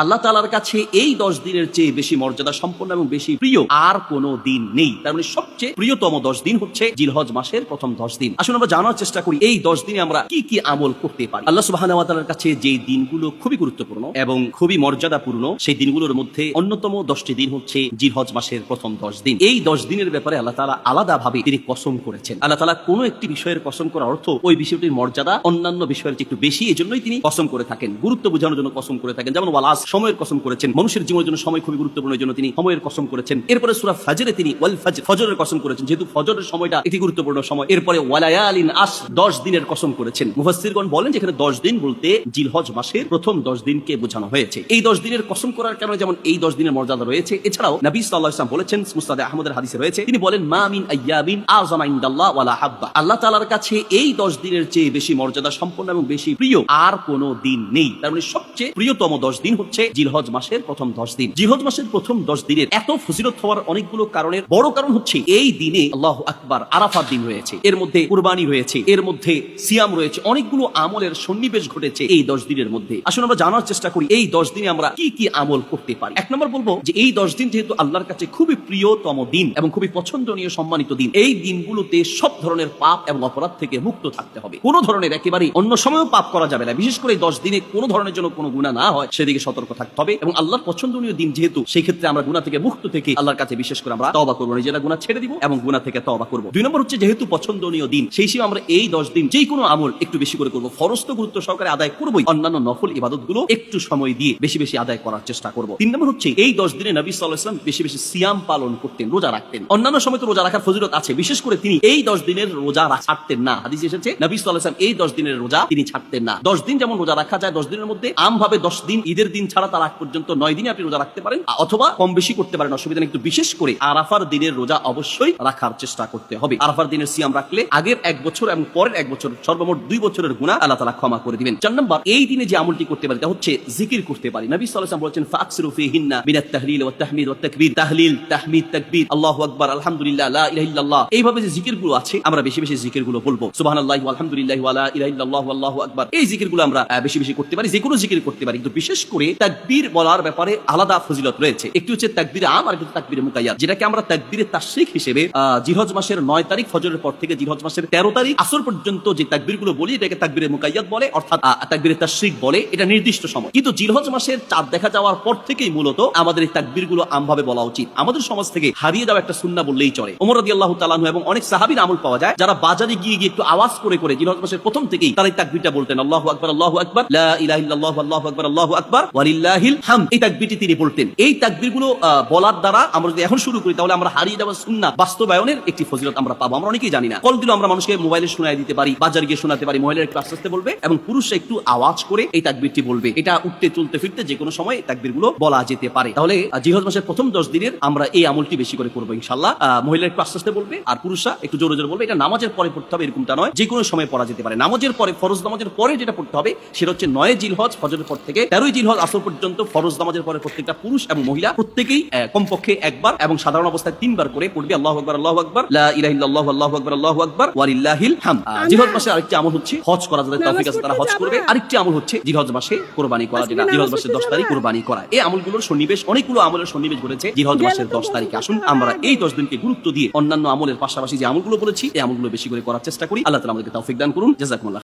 আল্লাহ তালার কাছে এই দশ দিনের চেয়ে বেশি মর্যাদা সম্পন্ন এবং বেশি প্রিয় আর কোনো দিন নেই। তার মানে সবচেয়ে প্রিয়তম দশ দিন হচ্ছে জিলহজ মাসের প্রথম দশ দিন। আসলে আমরা জানার চেষ্টা করি, এই দশ দিনে আমরা কি কি আমল করতে পারি? আল্লাহ সুবাহ কাছে যে দিনগুলো খুবই গুরুত্বপূর্ণ এবং খুবই মর্যাদাপূর্ণ, সেই দিনগুলোর মধ্যে অন্যতম দশটি দিন হচ্ছে জিলহজ মাসের প্রথম দশ দিন। এই দশ দিনের ব্যাপারে আল্লাহ তালা আলাদা ভাবে তিনি কসম করেছেন। আল্লাহ তালা কোনো একটি বিষয়ের কসম করার অর্থ ওই বিষয়টির মর্যাদা অন্যান্য বিষয়ের একটু বেশি এই জন্যই তিনি কসম করে থাকেন। গুরুত্ব বোঝানোর জন্য কসম করে থাকেন। যেমন ওয়ালাস সময়ের কসম করেছেন। মানুষের জীবনের জন্য সময় খুবই গুরুত্বপূর্ণ জন্য তিনি সময়ের কসম করেছেন। এরপরে সুরা ফাজরে তিনি ওয়াল ফাজর, ফজরের কসম করেছেন। যেহেতু ফজরের সময়টা একটি গুরুত্বপূর্ণ সময়, এরপরে ওয়ালায়ালিন আস দশ দিনের কসম করেছেন। মুফাসসিরগণ বলেন যেখানে দশ দিন বলতে জিলহজ মাসের প্রথম দশ দিনকে বোঝানো হয়েছে। এই দশ দিনের কসম করার কারণে যেমন এই দশ দিনের মর্যাদা রয়েছে, এছাড়াও নবী সাল্লাল্লাহু আলাইহি ওয়াসাল্লাম বলেছেন, মুস্তাদে আহমদের হাদিসে রয়েছে, তিনি বলেন, মা মিন আইয়াবিন আযমা ইনদাল্লাহ ওয়ালা হাব্বা। আল্লাহ তাআলার কাছে এই দশ দিনের চেয়ে বেশি মর্যাদা সম্পন্ন এবং বেশি প্রিয় আর কোনো দিন নেই। তার মানে সবচেয়ে প্রিয়তম দশ দিন হচ্ছে জিলহজ মাসের প্রথম দশ দিন। জিলহজ মাসের প্রথম দশ দিনের এত ফজিলত হওয়ার অনেকগুলো কারণের বড় কারণ হচ্ছে এই দিনে আল্লাহ আকবার আরাফার দিন রয়েছে। এর মধ্যে কুরবানি রয়েছে, এর মধ্যে সিয়াম রয়েছে, অনেকগুলো আমলের সন্নিবেশ ঘটেছে এই দশ দিনের মধ্যে। আসলে আমরা জানার চেষ্টা করি, এই দশ দিনে আমরা কি কি আমল করতে পারি? এক নম্বর বলব যে এই দশ দিন যেহেতু আল্লাহর কাছে খুবই প্রিয়তম দিন এবং খুবই পছন্দনীয় সম্মানিত দিন, এই দিনগুলোতে সব ধরনের পাপ এবং অপরাধ থেকে মুক্ত থাকতে হবে। কোনো ধরনের একেবারে অন্য সময়ও পাপ করা যাবে না। বিশেষ করে দশ দিনে কোনো ধরনের জন্য কোনো গুণা না হয়, সেদিকে সতর্ক থাকতে হবে এবং আল্লাহর পছন্দনীয় দিন যেহেতু সেই ক্ষেত্রে আমরা গুণা থেকে মুক্ত থেকে আল্লাহর কাছে বিশেষ করে আমরা তবা করব, নিজেরা গুণা ছেড়ে দিব এবং গুণা থেকে তবা করব। দুই নম্বর হচ্ছে যেহেতু পছন্দনীয় দিন, সেই হিসেবে আমরা এই দশ দিন যে কোনো আমল একটু বেশি করে করব। ফরজ তো গুরুত্ব সহকারে আদায় করবোই, অন্যান্য নফল ইবাদতগুলো একটু সময় দিয়ে বেশি বেশি আদায় করার চেষ্টা করব। তিন নম্বর হচ্ছে, এই দশ দিনে নবী সাল্লাহ ইসলাম বেশি বেশি সিয়াম পালন করতেন, রোজা রাখতেন। অন্যান্য সময় তো রোজা রাখার ফজিলত আছে, বিশেষ করে তিনি এই দশ দিনের রোজা ছাড়তেন না। হাদিস এসেছে, নবী সাল্লাহ ইসলাম এই দশ দিনের রোজা তিনি ছাড়তেন না। দশ দিন যেমন রোজা রাখা যায়, দশ দিনের মধ্যে আম ভাবে দশ দিন ঈদের দিন ছাড়া তার আগ পর্যন্ত নয় দিনে আপনি রোজা রাখতে পারেন, অথবা কম বেশি করতে পারেন, অসুবিধা নেই। বিশেষ করে আরাফার দিনের রোজা অবশ্যই রাখার চেষ্টা করতে হবে। আরাফার দিনের সিয়াম রাখলে আগের এক বছর এবং পরের এক বছর সর্বমোট দুই বছরের গুণা আল্লাহ তালা ক্ষমা করে দিবেন। চার নম্বর, এই দিনে যে আমলটি করতে পারি, তা হচ্ছে জিকির করতে পারি। নবী ওয়াসাল্লাম বলেছেন, ফাকসিরু ফিহিন্না মিনাত তাহলিল ওয়াত তাহমিদ ওয়াত তাকবীর। তাহলিল, তাহমিদ, তাকবীর, আল্লাহু আকবার, আলহামদুলিল্লাহ, লা ইলাহা ইল্লাল্লাহ। এইভাবে যে জিকিরগুলো আছে, আমরা বেশি বেশি জিকিরগুলো বলব। সুবহানাল্লাহি আলহামদুলিল্লাহ ওয়া লা ইলাহা ইল্লাল্লাহ আল্লাহু আকবার। এই আমরা বেশি বেশি করতে পারি, যে কোনো জিকির করতে পারি। কিন্তু বিশেষ করে তাকবীর বলার ব্যাপারে আলাদা ফজিলত রয়েছে। একটি হচ্ছে তাকবীর আম আর একটি তাকবীর মুকাইয়াদ। যেটাকে আমরা তাকবীরের তাশরিক হিসেবে আহ, জিলহজ মাসের 9 তারিখ ফজরের পর থেকে জিলহজ মাসের 13 তারিখ আসর পর্যন্ত যে তাকবীরগুলো বলি এটাকে তাকবীরে মুকাইয়াদ বলে অর্থাৎ তাকবীরে তাশরিক বলে এটা নির্দিষ্ট সময়। কিন্তু জিলহজ মাসের চাঁদ দেখা যাওয়ার পর থেকেই মূলত আমাদের এই তাকবীরগুলো আমভাবে বলা উচিত। আমাদের সমাজ থেকে হারিয়ে যাওয়া একটা সুন্নাহ বললেই চলে। ওমর রাদিয়াল্লাহু তাআলা এবং অনেক সাহাবীর আমল পাওয়া যায় যারা বাজারে গিয়ে গিয়ে একটু আওয়াজ করে করে জিলহজ মাসের প্রথম থেকেই তারা এই তাকবীরটা বলতেন আল্লাহু আকবার আল্লাহু আকবার লা ইলাহা ইল্লাল্লাহু আল্লাহু আকবার আল্লাহু আকবার তিনি বলতেন। এই বলার দ্বারা আমরা যদি এখন শুরু করি তাহলে আমরা হারিয়ে যাওয়া বাস্তবায়নের একটি ফজিলত আমরা পাবো। আমরা অনেকেই জানি না। কল আমরা মানুষকে মোবাইলে শোনায় দিতে পারি বাজার গিয়ে শোনাতে পারি একটু আস্তে আস্তে বলবে এবং পুরুষরা একটু আওয়াজ করে এই তাকবীরটি বলবে। এটা উঠতে চলতে ফিরতে যে কোনো সময় বলা যেতে পারে। তাহলে জিহজ মাসের প্রথম দশ দিনের আমরা এই আমলটি বেশি করে করব ইনশাল্লাহ আহ, মহিলারা একটু আস্তে আস্তে বলবে আর পুরুষরা একটু জোরে জোরে বলবে। এটা নামাজের পরে পড়তে হবে এরকমটা নয়। যে কোনো সময় পড়া যেতে পারে। নামাজের পরে ফরজ নামাজের পরে যেটা পড়তে হবে সেটা হচ্ছে নয় জিলহজ ফজরের পর থেকে তেরোই জিলহজ আসর পর্যন্ত ফরজ নামাজের পরে প্রত্যেকটা পুরুষ এবং মহিলা প্রত্যেকেই কমপক্ষে একবার এবং সাধারণ অবস্থায় তিনবার করে পড়বে। আল্লাহ আকবার আল্লাহ আকবার লা ইলাহা ইল্লাল্লাহু আল্লাহু আকবার আল্লাহু আকবার ওয়ালিল্লাহিল হাম জিলহজ মাসে আরেকটি আমল হচ্ছে হজ করা যাদের তৌফিক আছে তারা হজ করবে। আরেকটি আমল হচ্ছে জিলহজ মাসে কোরবানি করা যেটা জিলহজ মাসের 10 তারিখ কোরবানি করা। এই আমলগুলোর সন্নিবেশ অনেকগুলো আমলের সন্নিবেশ ঘটেছে জিলহজ মাসের 10 তারিখে। আসুন আমরা এই 10 দিনকে গুরুত্ব দিয়ে অন্যান্য আমলের পাশাপাশি যে আমলগুলো বলেছি এই আমলগুলো বেশি করে করার চেষ্টা করি। আল্লাহ তাআলা আমাদেরকে তৌফিক দান করুন। জাযাকুমুল্লাহ